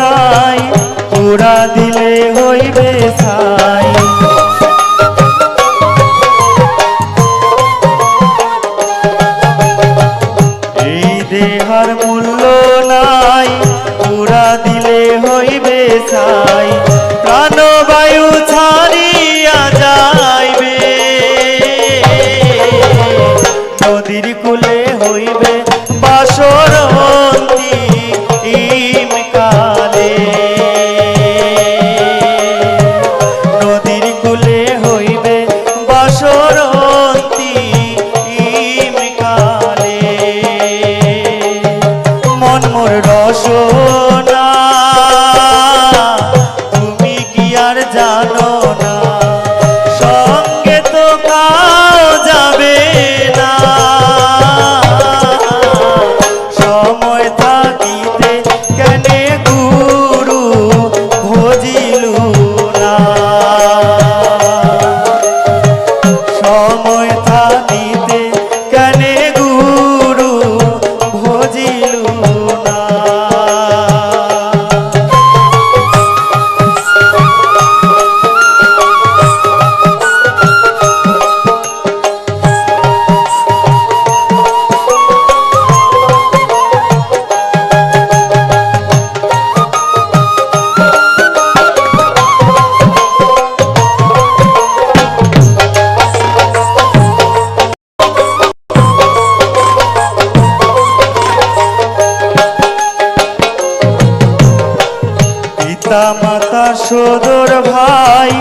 নাই পুরা দিলে হইবে ছাই। এই দেহার মূল্য নাই পুরা দিলে হইবে ছাই। মন মোর রসনা। পিতা মাতা সদর ভাই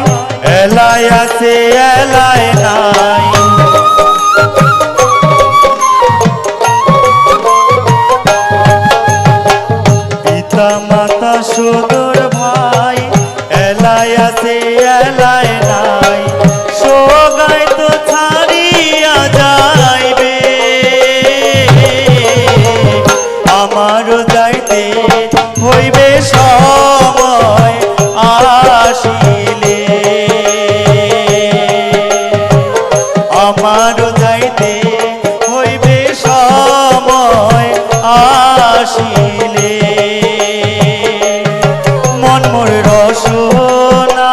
এলায় আছে এলায় নাই। পিতা, মাতা সদর ভাই এলায় আছে এলায় নাই। আমারও যাইতে হইবে সময় আসিলে। মন মোর রসনা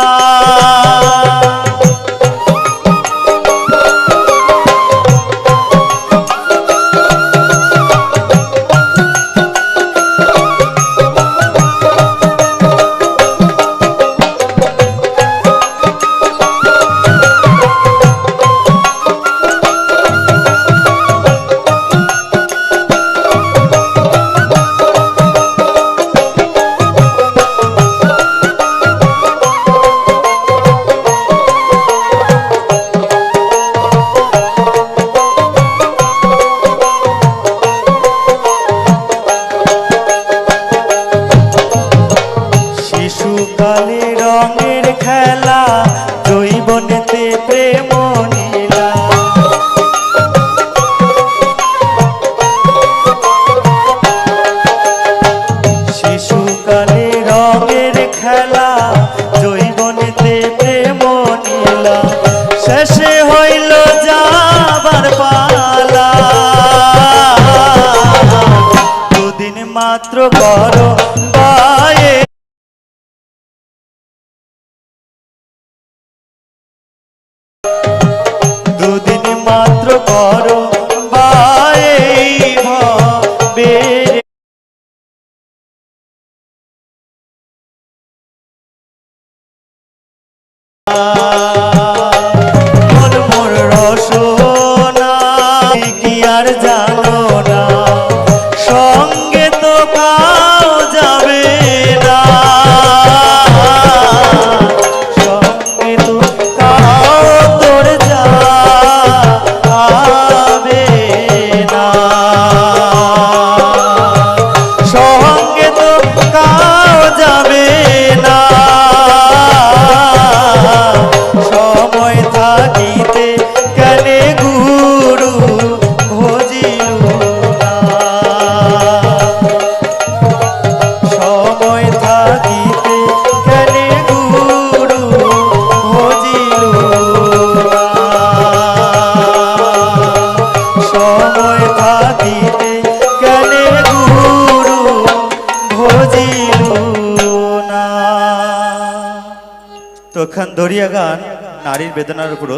শিশুকালে রঙের খেলা, জৈবনেতে প্রেম নীলা। শিশুকালে রঙের খেলা, জৈবনেতে প্রেম নীলা। শেষে হইল যাবার পালা। দুদিন মাত্র করো করো বেরে মন দিতে তো খান দরিয়া গান নারীর বেদনার উপর